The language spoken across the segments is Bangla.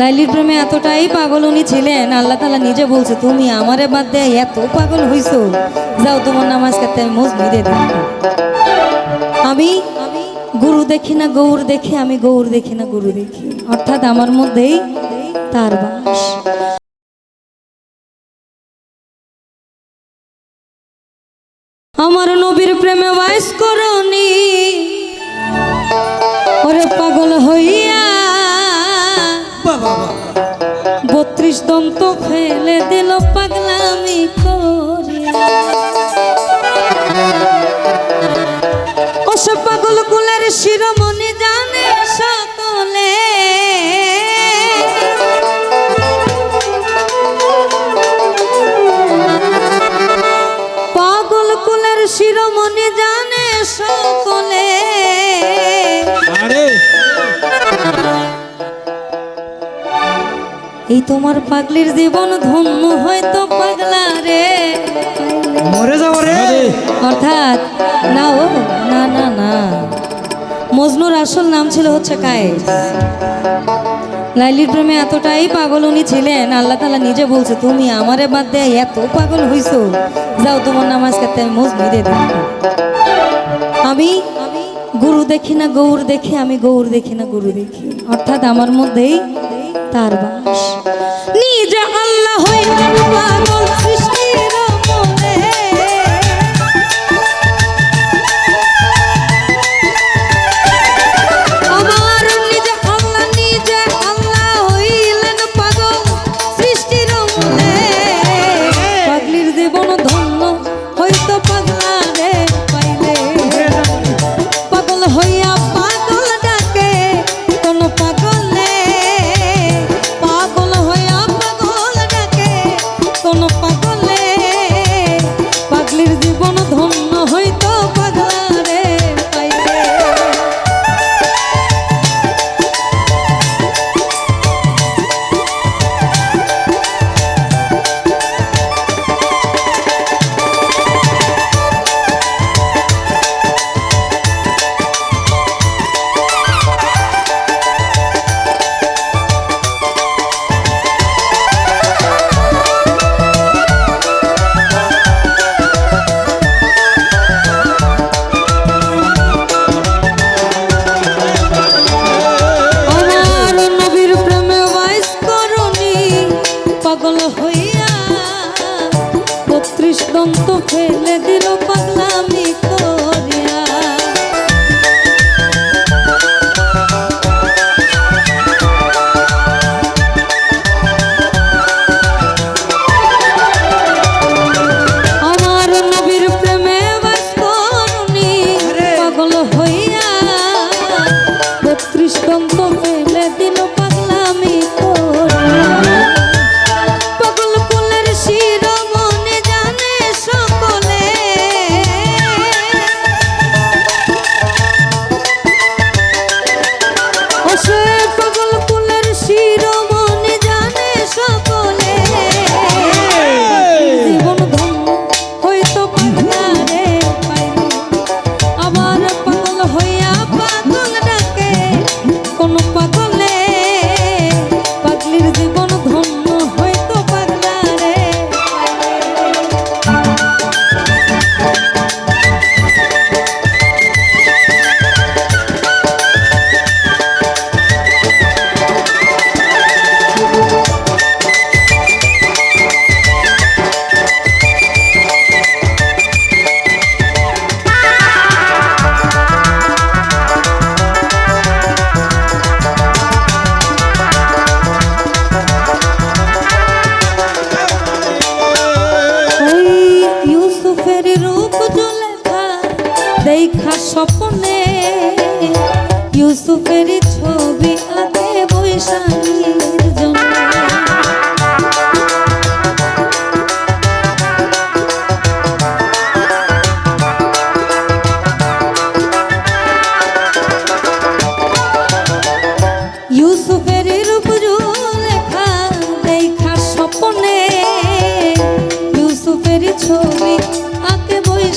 লাইলির প্রেমে এতটাই পাগল উনি ছিলেন, আল্লাহ তালা নিজে বলছে, তুমি আমারে বাদ দিয়ে এত পাগল হইছো। যাও তোমার নামাজ কাতে আমি মজবি দিয়ে আমি গুরু দেখি না, গৌর দেখি, আমি গৌর দেখি না, গুরু দেখি। অর্থাৎ আমার মধ্যেই তার বাস। আমার নবীর প্রেমে বাস করনি। ওরে পাগল হইয়া বত্রিশ দন্ত ফেলে দিল পাগলামি করিয়া ওসব পাগল কুলের শিরোমণি জানে সকলে এই তোমার পাগলির জীবন ধন্য হয়তো পাগলা রে। মরে যাব রে। অর্থাৎ না ও না না না। মজনুর আসল নাম ছিল হচ্ছে কায়েস। লাইলির প্রেমে এতটাই পাগল উনি ছিলেন আল্লাহ তালা নিজে বলছে তুমি আমারে বাদ দেয় এত পাগল হইছো। যাও তোমার নামাজ কাতে আমি মজবি দিয়ে দেব আমি গুরু দেখি না গৌর দেখি আমি গৌর দেখি না গুরু দেখি। অর্থাৎ আমার মধ্যেই তার বাস। নিজ আল্লাহ হয়ে পাগল সৃষ্টির পাগল হইয়া বত্রিশ দন্ত ফেলে দিল পাগলামি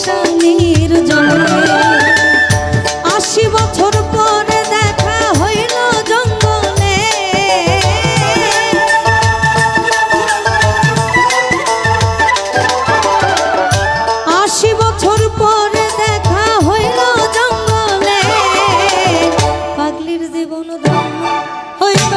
নিশানির জন্মে। আশি বছর পরে দেখা হইল জঙ্গলে। আশি বছর পরে দেখা হইল জঙ্গলে। পাগলির জীবন ধন্য হইল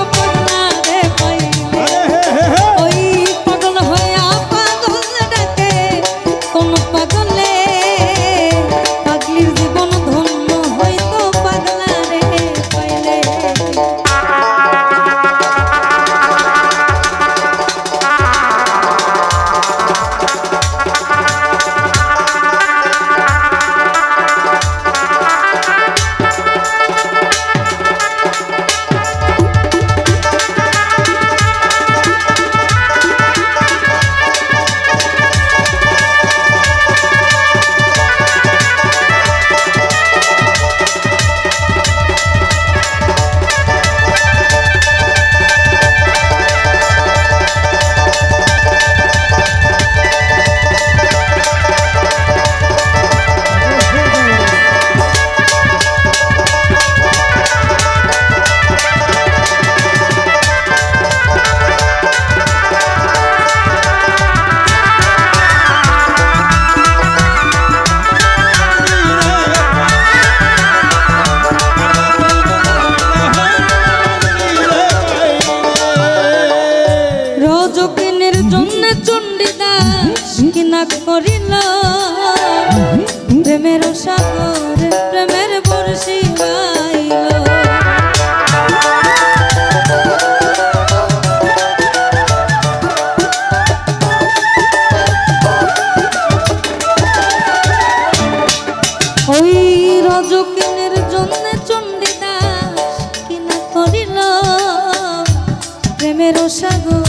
সাগরে